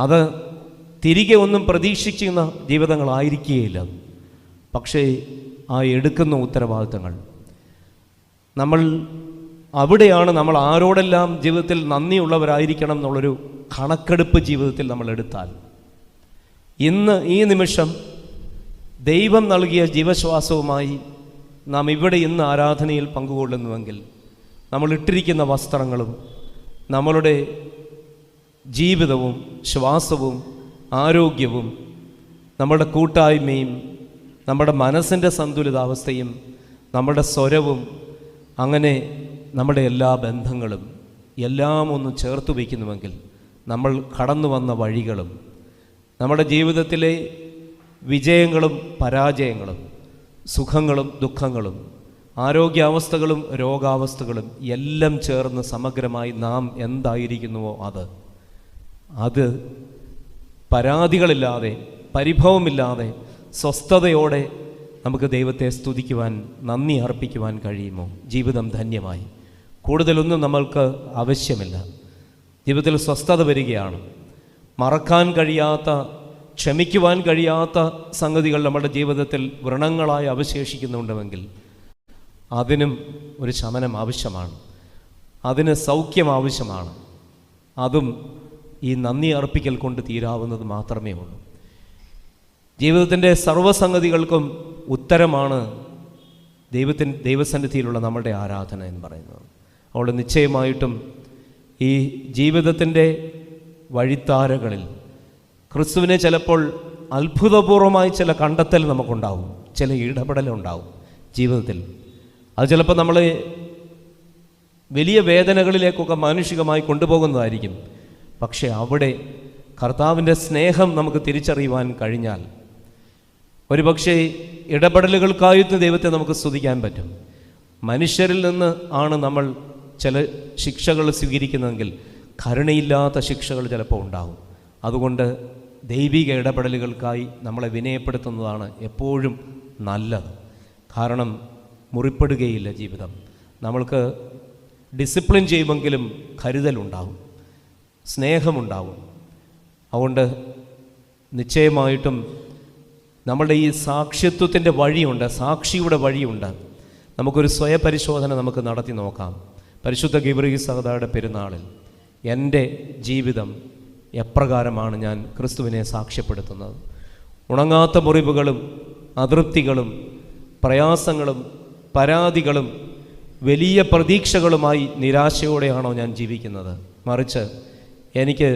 അത് തിരികെ ഒന്നും പ്രതീക്ഷിക്കുന്ന ജീവിതങ്ങളായിരിക്കുകയില്ല പക്ഷേ ആ എടുക്കുന്ന ഉത്തരവാദിത്തങ്ങൾ. നമ്മൾ അവിടെയാണ് നമ്മൾ ആരോടെല്ലാം ജീവിതത്തിൽ നന്ദിയുള്ളവരായിരിക്കണം എന്നുള്ളൊരു കണക്കെടുപ്പ് ജീവിതത്തിൽ നമ്മൾ എടുത്താൽ. ഇന്ന് ഈ നിമിഷം ദൈവം നൽകിയ ജീവശ്വാസവുമായി നാം ഇവിടെ ഇന്ന് ആരാധനയിൽ പങ്കുകൊള്ളുന്നുവെങ്കിൽ നമ്മൾ ഇട്ടിരിക്കുന്ന വസ്ത്രങ്ങളും നമ്മളുടെ ജീവിതവും ശ്വാസവും ആരോഗ്യവും നമ്മുടെ കൂട്ടായ്മയും നമ്മുടെ മനസ്സിന്റെ സന്തുലിതാവസ്ഥയും നമ്മുടെ സ്വരവും അങ്ങനെ നമ്മുടെ എല്ലാ ബന്ധങ്ങളും എല്ലാം ഒന്ന് ചേർത്ത് വയ്ക്കുന്നുവെങ്കിൽ നമ്മൾ കടന്നു വന്ന വഴികളും നമ്മുടെ ജീവിതത്തിലെ വിജയങ്ങളും പരാജയങ്ങളും സുഖങ്ങളും ദുഃഖങ്ങളും ആരോഗ്യാവസ്ഥകളും രോഗാവസ്ഥകളും എല്ലാം ചേർന്ന് സമഗ്രമായി നാം എന്തായിരിക്കുന്നുവോ അത് അത് പരാതികളില്ലാതെ പരിഭവമില്ലാതെ സ്വസ്ഥതയോടെ നമുക്ക് ദൈവത്തെ സ്തുതിക്കുവാൻ നന്ദി അർപ്പിക്കുവാൻ കഴിയുമോ? ജീവിതം ധന്യമായി. കൂടുതലൊന്നും നമ്മൾക്ക് ആവശ്യമില്ല. ജീവിതത്തിൽ സ്വസ്ഥത വരികയാണ്. മറക്കാൻ കഴിയാത്ത ക്ഷമിക്കുവാൻ കഴിയാത്ത സംഗതികൾ നമ്മുടെ ജീവിതത്തിൽ വ്രണങ്ങളായി അവശേഷിക്കുന്നുണ്ടെങ്കിൽ അതിനും ഒരു ശമനം ആവശ്യമാണ്. അതിന് സൗഖ്യം ആവശ്യമാണ്. അതും ഈ നന്ദി അർപ്പിക്കൽ കൊണ്ട് തീരാവുന്നത് മാത്രമേ ഉള്ളൂ. ജീവിതത്തിന്റെ സർവസംഗതികൾക്കും ഉത്തരമാണ് ദൈവത്തിൻ ദൈവസന്നിധിയിലുള്ള നമ്മുടെ ആരാധന എന്ന് പറയുന്നത്. അതുകൊണ്ട് നിശ്ചയമായിട്ടും ഈ ജീവിതത്തിന്റെ വഴിത്താരകളിൽ ക്രിസ്തുവിനെ ചിലപ്പോൾ അത്ഭുതപൂർവമായി ചില കണ്ടെത്തൽ നമുക്കുണ്ടാവും ചില ഇടപെടലുണ്ടാവും ജീവിതത്തിൽ. അത് ചിലപ്പോൾ നമ്മൾ വലിയ വേദനകളിലേക്കൊക്കെ മാനുഷികമായി കൊണ്ടുപോകുന്നതായിരിക്കും. പക്ഷേ അവിടെ കർത്താവിന്റെ സ്നേഹം നമുക്ക് തിരിച്ചറിയുവാൻ കഴിഞ്ഞാൽ ഒരുപക്ഷെ ഇടപെടലുകൾക്കായിട്ട് ദൈവത്തെ നമുക്ക് സ്തുതിക്കാൻ പറ്റും. മനുഷ്യരിൽ നിന്ന് ആണ് നമ്മൾ ചില ശിക്ഷകൾ സ്വീകരിക്കുന്നതെങ്കിൽ കരുണയില്ലാത്ത ശിക്ഷകൾ ചിലപ്പോൾ ഉണ്ടാകും. അതുകൊണ്ട് ദൈവിക ഇടപെടലുകൾക്കായി നമ്മളെ വിനയപ്പെടുത്തുന്നതാണ് എപ്പോഴും നല്ലത്. കാരണം മുറിപ്പെടുകയില്ല ജീവിതം. നമ്മൾക്ക് ഡിസിപ്ലിൻ ചെയ്യുമെങ്കിലും കരുതലുണ്ടാവും സ്നേഹമുണ്ടാവും. അതുകൊണ്ട് നിശ്ചയമായിട്ടും നമ്മളുടെ ഈ സാക്ഷ്യത്വത്തിന്റെ വഴിയുണ്ട് സാക്ഷിയുടെ വഴിയുണ്ട്. നമുക്കൊരു സ്വയപരിശോധന നമുക്ക് നടത്തി നോക്കാം. പരിശുദ്ധ ഗിബ്രീ സഹദയുടെ പെരുന്നാളിൽ എന്റെ ജീവിതം എപ്രകാരമാണ് ഞാൻ ക്രിസ്തുവിനെ സാക്ഷ്യപ്പെടുത്തുന്നത്. ഉണങ്ങാത്ത മുറിവുകളും അതൃപ്തികളും പ്രയാസങ്ങളും പരാതികളും വലിയ പ്രതീക്ഷകളുമായി നിരാശയോടെയാണോ ഞാൻ ജീവിക്കുന്നത്? മറിച്ച് എനിക്ക്